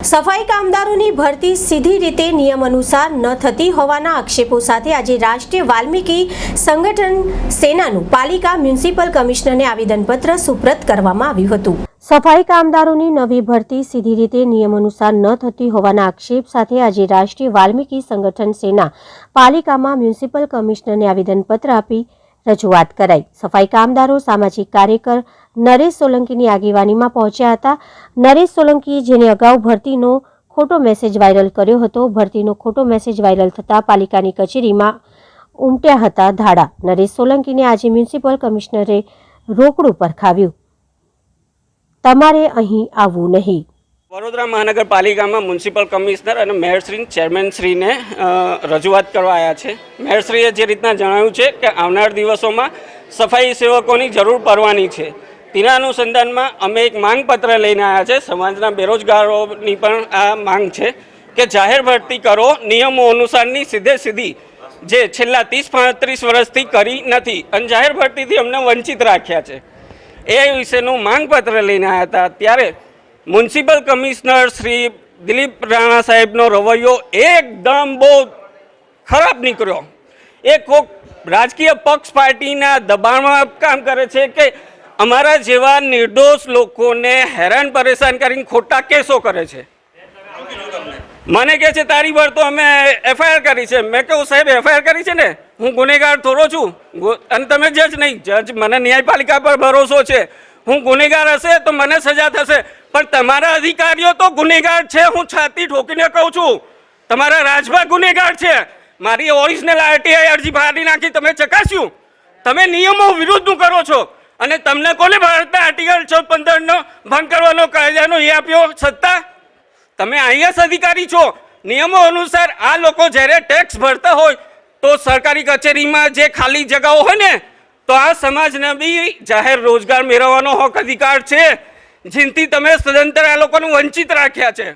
સફાઈ કામદારોની ભરતી સીધી રીતે નિયમ અનુસાર ન થતી હોવાના આક્ષેપો સાથે આજે રાષ્ટ્રીય વાલ્મીકી સંગઠન સેનાનું પાલિકા મ્યુનિસિપલ કમિશનરને આવેદનપત્ર સુપ્રત કરવામાં આવ્યું હતું. સફાઈ કામદારોની નવી ભરતી સીધી રીતે નિયમ અનુસાર ન થતી હોવાના આક્ષેપ સાથે આજે રાષ્ટ્રીય વાલ્મીકી સંગઠન સેના પાલિકામાં મ્યુનિસિપલ કમિશનરને આવેદનપત્ર આપી રજૂઆત કરાઈ. સફાઈ કામદારો, સામાજિક કાર્યકર નરેશ સોલંકીની આગેવાનીમાં પહોંચ્યા હતા. નરેશ સોલંકીએ જેને અગાઉ ભરતીનો ખોટો મેસેજ વાયરલ કર્યો હતો, ભરતીનો ખોટો મેસેજ વાયરલ થતાં પાલિકાની કચેરીમાં ઉમટ્યા હતા ધાડા. નરેશ સોલંકીને આજે મ્યુનિસિપલ કમિશનરે રોકડું પરખાવ્યું. તમારે અહીં આવવું નહીં. વડોદરા મહાનગરપાલિકામાં મ્યુનિસિપલ કમિશનર અને મેયરશ્રી ચેરમેનશ્રીને રજૂઆત કરવા આવ્યા છે. મેયરશ્રીએ જે રીતના જણાવ્યું છે કે આવનાર દિવસોમાં સફાઈ સેવકોની જરૂર પડવાની છે. તેના અનુસંધાનમાં અમે એક માંગપત્ર લઈને આવ્યા છે. સમાજના બેરોજગારોની પણ આ માંગ છે કે જાહેર ભરતી કરો. નિયમો અનુસારની સીધે સીધી જે છેલ્લા ત્રીસ પાંત્રીસ વર્ષથી કરી નથી અને જાહેર ભરતીથી અમને વંચિત રાખ્યા છે. એ વિશેનું માંગપત્ર લઈને આવ્યા હતા. ત્યારે મ્યુનિસિપલ કમિશનર શ્રી દિલીપ રાણા સાહેબનો રવૈયો એકદમ બહુ ખરાબ નીકળ્યો. એ કોક રાજકીય પક્ષ પાર્ટીના દબાણમાં કામ કરે છે કે અમારા જેવા નિર્દોષ લોકોને હેરાન પરેશાન કરીને ખોટા કેસો કરે છે. મને કહે છે, તારી પર તો અમે એફઆઈઆર કરી છે. મેં કહું, સાહેબ એફઆઈઆર કરી છે ને? હું ગુનેગાર થોડો છું. અને તમે જજ નહીં, જજ મને ન્યાયપાલિકા પર ભરોસો છે. હું ગુનેગાર હશે તો મને સજા થશે. પણ તમારા અધિકારીઓ તો ગુનેગાર છે, હું છાતી ઠોકીને કહું છું. તમારા રાજભા ગુનેગાર છે. મારી ઓરિજિનલ આરટીઆઈ અરજી ફાડી નાખી, તમે ચકાસ્યું? તમે નિયમો વિરુદ્ધનું કરો છો. અને તમને કોને ભારતના આર્ટિકલ છો પંદરનો ભંગ કરવાનો કાયદાનો એ આપ્યો સત્તા? તમે આઈએસ અધિકારી છો. નિયમો અનુસાર આ લોકો જ્યારે ટેક્સ ભરતા હોય તો સરકારી કચેરીમાં જે ખાલી જગાઓ હોય ને, તો આ સમાજને બી જાહેર રોજગાર મેળવવાનો હક અધિકાર છે. જેથી તમે સદંતર આ લોકોને વંચિત રાખ્યા છે.